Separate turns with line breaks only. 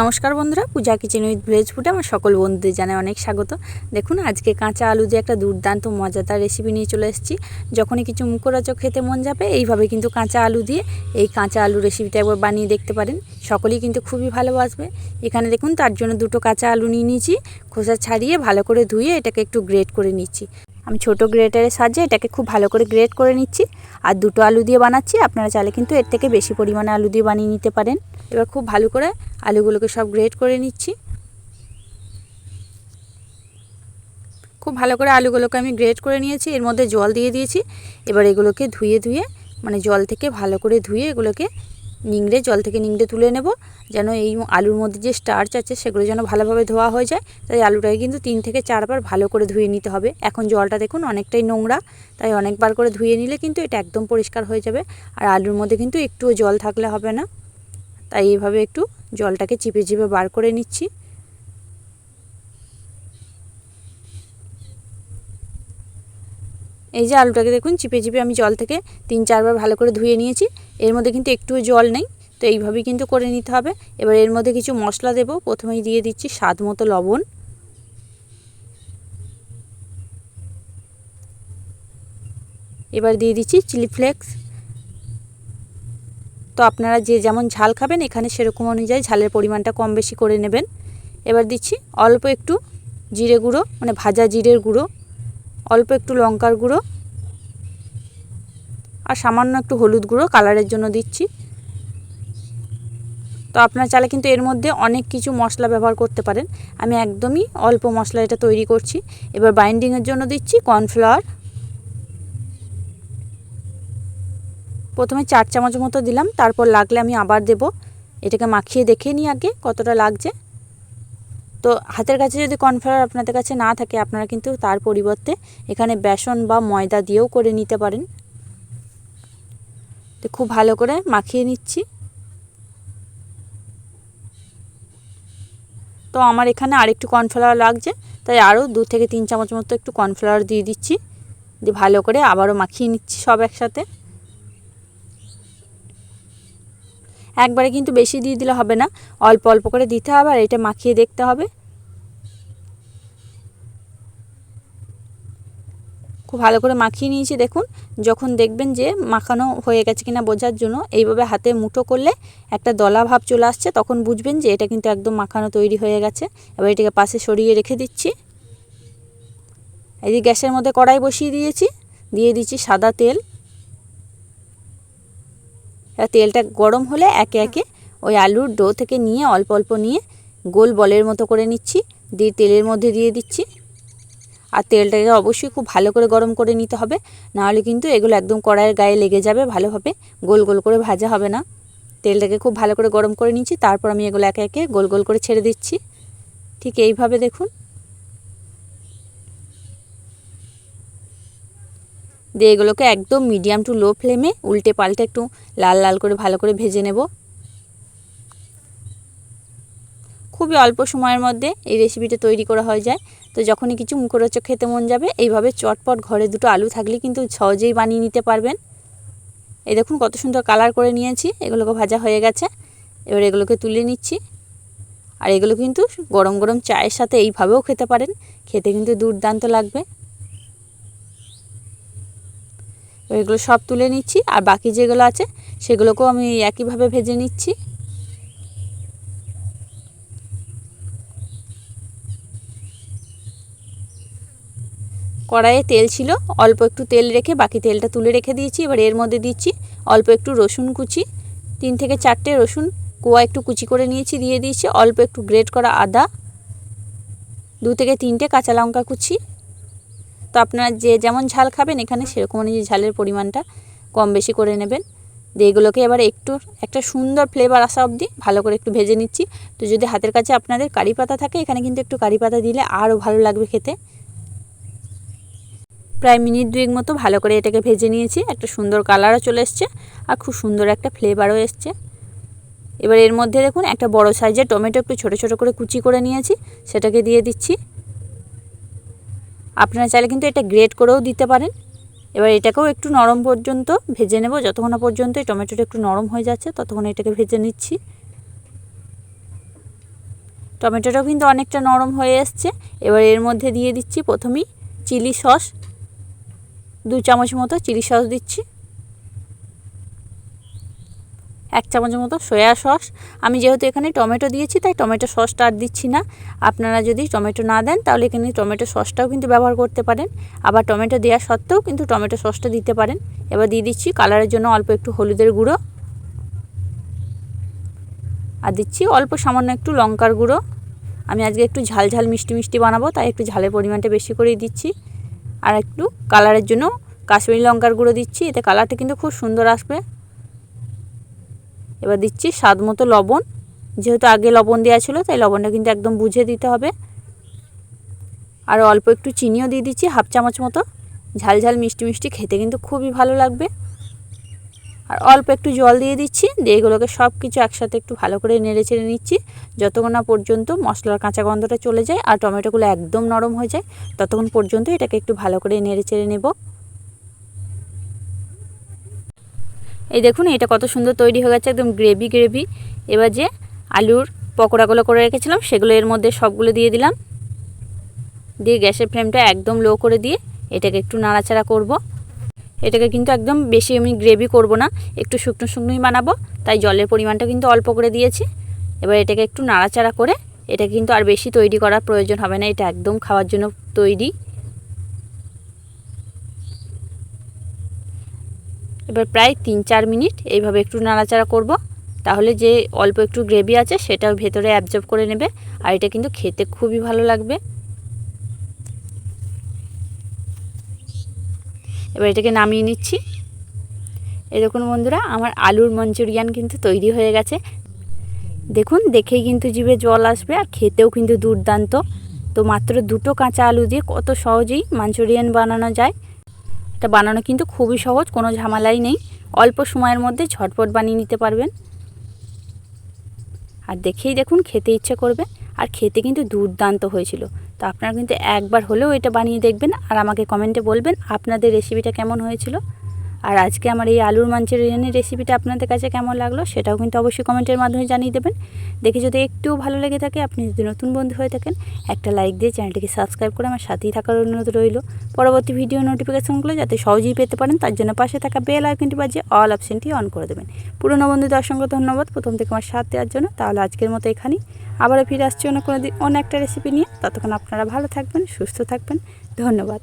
নমস্কার বন্ধুরা, পূজা kitchen with village ফুডে আমার সকল বন্ধুদের জানাই অনেক স্বাগত। দেখুন, আজকে কাঁচা আলু দিয়ে একটা দুর্দান্ত মজাদার রেসিপি নিয়ে চলে এসেছি। যখনই কিছু মুখরোচক খেতে মন যাবে, এইভাবে কিন্তু কাঁচা আলু দিয়ে এই কাঁচা আলু রেসিপিটা একবার বানিয়ে দেখতে পারেন। সকলেই কিন্তু খুবই ভালোবাসবে। এখানে দেখুন, তার জন্য দুটো কাঁচা আলু নিয়ে নিয়েছি। খোসা ছাড়িয়ে ভালো করে ধুয়ে এটাকে একটু গ্রেট করে নিচ্ছি। আমি ছোট গ্রেটারের সাহায্যে এটাকে খুব ভালো করে গ্রেট করে নিচ্ছি। আর দুটো আলু দিয়ে বানাচ্ছি। আপনারা চাইলে কিন্তু এর থেকে বেশি পরিমাণে আলু দিয়ে বানিয়ে নিতে পারেন। এবার খুব ভালো করে আলুগুলোকে সব গ্রেট করে নিচ্ছি। খুব ভালো করে আলুগুলোকে আমি গ্রেট করে নিয়েছি, এর মধ্যে জল দিয়ে দিয়েছি। এবার এগুলোকে ধুয়ে ধুয়ে মানে জল থেকে ভালো করে ধুয়ে এগুলোকে নিংড়ে, জল থেকে নিংড়ে তুলে নেব, যেন এই আলুর মধ্যে যে স্টার্চ আছে সেগুলো যেন ভালোভাবে ধোয়া হয়ে যায়। তাই আলুটাকে কিন্তু তিন থেকে চারবার ভালো করে ধুয়ে নিতে হবে। এখন জলটা দেখুন অনেকটাই নোংরা, তাই অনেকবার করে ধুয়ে নিলে কিন্তু এটা একদম পরিষ্কার হয়ে যাবে। আর আলুর মধ্যে কিন্তু একটুও জল থাকলে হবে না। তাই এইভাবে একটু জলটাকে চিপে চিপে বার করে নিচ্ছি। এই যে আলুটাকে দেখুন, চিপে চিপে আমি জল থেকে তিন চারবার ভালো করে ধুয়ে নিয়েছি। এর মধ্যে কিন্তু একটুও জল নেই, তো এইভাবেই কিন্তু করে নিতে হবে। এবার এর মধ্যে কিছু মশলা দেব, প্রথমেই দিয়ে দিচ্ছি স্বাদ মতো লবণ। এবার দিয়ে দিচ্ছি চিলি ফ্লেক্স। তো আপনারা যে যেমন ঝাল খাবেন, এখানে সেরকম অনুযায়ী ঝালের পরিমাণটা কম বেশি করে নেবেন। এবার দিচ্ছি অল্প একটু জিরে গুঁড়ো মানে ভাজা জিরের গুঁড়ো, অল্প একটু লঙ্কার গুঁড়ো, আর সামান্য একটু হলুদ গুঁড়ো কালারের জন্য দিচ্ছি। তো আপনার চালে কিন্তু এর মধ্যে অনেক কিছু মশলা ব্যবহার করতে পারেন। আমি একদমই অল্প মশলা এটা তৈরি করছি। এবার বাইন্ডিংয়ের জন্য দিচ্ছি কর্নফ্লাওয়ার প্রথমে চার চামচ মতো দিলাম, তারপর লাগলে আমি আবার দেব। এটাকে মাখিয়ে দেখে নিই আগে কতটা লাগছে। তো হাতের কাছে যদি কর্নফ্লাওয়ার আপনাদের কাছে না থাকে, আপনারা কিন্তু তার পরিবর্তে এখানে বেসন বা ময়দা দিয়েও করে নিতে পারেন। তো খুব ভালো করে মাখিয়ে নিচ্ছি। তো আমার এখানে আরেকটু কর্নফ্লাওয়ার লাগছে, তাই আরও দু থেকে তিন চামচ মতো একটু কর্নফ্লাওয়ার দিয়ে দিচ্ছি। দিয়ে ভালো করে আবারও মাখিয়ে নিচ্ছি সব একসাথে। একবারে কিন্তু বেশি দিয়ে দিলে হবে না। অল্প অল্প করে দিতে হবে আর এটা মাখিয়ে দেখতে হবে। খুব ভালো করে মাখিয়ে নিয়েছি, দেখুন। যখন দেখবেন যে মাখানো হয়ে গেছে কিনা বোঝার জন্য, এইভাবে হাতে মুঠো করলে একটা দলা ভাব চলে আসছে, তখন বুঝবেন যে এটা কিন্তু একদম মাখানো তৈরি হয়ে গেছে। এবার এটাকে পাশে সরিয়ে রেখে দিচ্ছি। এই গ্যাসের মধ্যে কড়াই বসিয়ে দিয়েছি। দিয়ে দিচ্ছি সাদা তেল। তেলটা গরম হলে একে একে ওই আলুর ডো থেকে নিয়ে অল্প অল্প নিয়ে গোল বলের মতো করে নিচ্ছি দিয়ে তেলের মধ্যে দিয়ে দিচ্ছি। আর তেলটাকে অবশ্যই খুব ভালো করে গরম করে নিতে হবে নাহলে কিন্তু এগুলো একদম কড়াইয়ের গায়ে লেগে যাবে ভালোভাবে গোল গোল করে ভাজা হবে না। তেলটাকে খুব ভালো করে গরম করে নিচ্ছি তারপর আমি এগুলো একে একে গোল গোল করে ছেড়ে দিচ্ছি। ঠিক এইভাবে দেখুন। দিয়ে এগুলোকে একদম মিডিয়াম টু লো ফ্লেমে উল্টে পাল্টে একটু লাল লাল করে ভালো করে ভেজে নেব। খুবই অল্প সময়ের মধ্যে এই রেসিপিটা তৈরি করা হয়ে যায়। তো যখনই কিছু মুখরোচক খেতে মন যাবে, এইভাবে চটপট ঘরে দুটো আলু থাকলে কিন্তু সহজেই বানিয়ে নিতে পারবেন। এই দেখুন কত সুন্দর কালার করে নিয়েছি, এগুলোকে ভাজা হয়ে গেছে। এবার এগুলোকে তুলে নিচ্ছি। আর এগুলো কিন্তু গরম গরম চায়ের সাথে এইভাবেও খেতে পারেন, খেতে কিন্তু দুর্দান্ত লাগবে। এগুলো সব তুলে নিচ্ছি, আর বাকি যেগুলো আছে সেগুলোকেও আমি একইভাবে ভেজে নিচ্ছি। কড়াইয়ে তেল ছিল, অল্প একটু তেল রেখে বাকি তেলটা তুলে রেখে দিয়েছি, এবার এর মধ্যে দিচ্ছি অল্প একটু রসুন কুচি। তিন থেকে চারটে রসুন কোয়া একটু কুচি করে নিয়েছি, দিয়ে দিয়েছি অল্প একটু গ্রেট করা আদা, দু থেকে তিনটে কাঁচা লঙ্কা কুচি। তো আপনারা যে যেমন ঝাল খাবেন, এখানে সেরকম অনুযায়ী ঝালের পরিমাণটা কম বেশি করে নেবেন। দিয়ে এগুলোকে এবার একটু, একটা সুন্দর ফ্লেভার আসা অবধি ভালো করে একটু ভেজে নিচ্ছি। তো যদি হাতের কাছে আপনাদের কারি পাতা থাকে, এখানে কিন্তু একটু কারি পাতা দিলে আরও ভালো লাগবে খেতে। প্রায় মিনিট দুয়েক মতো ভালো করে এটাকে ভেজে নিয়েছি। একটা সুন্দর কালারও চলে এসছে আর খুব সুন্দর একটা ফ্লেভারও এসছে। এবার এর মধ্যে দেখুন, একটা বড় সাইজের টমেটো একটু ছোটো ছোটো করে কুচি করে নিয়েছি। সেটাকে দিয়ে দিচ্ছি। আপনারা চাইলে কিন্তু এটা গ্রেট করেও দিতে পারেন। এবার এটাকেও একটু নরম পর্যন্ত ভেজে নেব। যতক্ষণ পর্যন্ত এই টমেটোটা একটু নরম হয়ে যাচ্ছে, ততক্ষণ এটাকে ভেজে নিচ্ছি। টমেটোটাও কিন্তু অনেকটা নরম হয়ে এসছে। এবার এর মধ্যে দিয়ে দিচ্ছি প্রথমেই চিলি সস। দু চামচ মতো চিলি সস দিচ্ছি। এক চামচ মতো সয়া সস। আমি যেহেতু এখানে টমেটো দিয়েছি, তাই টমেটো সসটা আর দিচ্ছি না। আপনারা যদি টমেটো না দেন, তাহলে এখানে টমেটো সসটাও কিন্তু ব্যবহার করতে পারেন। আবার টমেটো দেওয়া সত্ত্বেও কিন্তু টমেটো সসটা দিতে পারেন। এবার দিয়ে দিচ্ছি কালারের জন্য অল্প একটু হলুদের গুঁড়ো। আর দিচ্ছি অল্প সামান্য একটু লঙ্কার গুঁড়ো। আমি আজকে একটু ঝাল ঝাল মিষ্টি মিষ্টি বানাবো, তাই একটু ঝালের পরিমাণটা বেশি করেই দিচ্ছি। আর একটু কালারের জন্য কাশ্মীরি লঙ্কার গুঁড়ো দিচ্ছি, এতে কালারটা কিন্তু খুব সুন্দর আসবে। এবার দিচ্ছি স্বাদ মতো লবণ। যেহেতু আগে লবণ দেওয়া ছিল, তাই লবণটা কিন্তু একদম বুঝে দিতে হবে। আর অল্প একটু চিনিও দিয়ে দিচ্ছি, হাফ চামচ মতো। ঝাল ঝাল মিষ্টি মিষ্টি খেতে কিন্তু খুবই ভালো লাগবে। আর অল্প একটু জল দিয়ে দিচ্ছি, দিয়ে এগুলোকে সব কিছু একসাথে একটু ভালো করে নেড়ে চেড়ে নিচ্ছি। যতক্ষণ না পর্যন্ত মশলার কাঁচা গন্ধটা চলে যায় আর টমেটোগুলো একদম নরম হয়ে যায়, ততক্ষণ পর্যন্ত এটাকে একটু ভালো করে নেড়ে চেড়ে নেব। এই দেখুন, এটা কত সুন্দর তৈরি হয়ে গেছে, একদম গ্রেভি গ্রেভি এবার যে আলুর পকোড়াগুলো করে রেখেছিলাম, সেগুলো এর মধ্যে সবগুলো দিয়ে দিলাম। দিয়ে গ্যাসের ফ্লেমটা একদম লো করে দিয়ে এটাকে একটু নাড়াচাড়া করব। এটাকে কিন্তু একদম বেশি আমি গ্রেভি করব না, একটু শুকনো শুকনোই বানাবো, তাই জলের পরিমাণটা কিন্তু অল্প করে দিয়েছি। এবার এটাকে একটু নাড়াচাড়া করে, এটা কিন্তু আর বেশি তৈরি করার প্রয়োজন হবে না, এটা একদম খাওয়ার জন্য তৈরি। এবার প্রায় তিন চার মিনিট এইভাবে একটু নাড়াচাড়া করব। তাহলে যে অল্প একটু গ্রেভি আছে সেটাও ভেতরে অ্যাবজর্ব করে নেবে আর এটা কিন্তু খেতে খুবই ভালো লাগবে। এবার এটাকে নামিয়ে নিচ্ছি। দেখুন বন্ধুরা, আমার আলুর মঞ্চুরিয়ান কিন্তু তৈরি হয়ে গেছে। দেখুন, দেখেই কিন্তু জিভে জল আসবে আর খেতেও কিন্তু দুর্দান্ত। তো মাত্র দুটো কাঁচা আলু দিয়ে কত সহজেই মাঞ্চুরিয়ান বানানো যায়। এটা বানানো কিন্তু খুবই সহজ, কোনো ঝামেলাই নেই। অল্প সময়ের মধ্যে ঝটপট বানিয়ে নিতে পারবেন। আর দেখেই দেখুন, খেতে ইচ্ছা করবে। আর খেতে কিন্তু দুর্দান্ত হয়েছিল। তো আপনারা কিন্তু একবার হলেও এটা বানিয়ে দেখবেন। আর আমাকে কমেন্টে বলবেন আপনাদের রেসিপিটা কেমন হয়েছিল। আর আজকে আমার এই আলুর মাঞ্চুরিয়ানের রেসিপিটা আপনাদের কাছে কেমন লাগল সেটাও কিন্তু অবশ্যই কমেন্টের মাধ্যমে জানিয়ে দেবেন। দেখে যদি একটুও ভালো লেগে থাকে, আপনি যদি নতুন বন্ধু হয়ে থাকেন, একটা লাইক দিয়ে চ্যানেলটিকে সাবস্ক্রাইব করে আমার সাথেই থাকার অনুরোধ রইল। পরবর্তী ভিডিও নোটিফিকেশনগুলো যাতে সহজেই পেতে পারেন, তার জন্য পাশে থাকা বেল আইকনটি বাজিয়ে অল অপশানটি অন করে দেবেন। পুরনো বন্ধুদের অসংখ্য ধন্যবাদ। প্রথম থেকে আমার সাথ দেওয়ার জন্য তাহলে আজকের মতো এখানেই। আবারও ফিরে আসছি অন্য কোনো দিন, অন্য একটা রেসিপি নিয়ে। ততক্ষণ আপনারা ভালো থাকবেন, সুস্থ থাকবেন। ধন্যবাদ।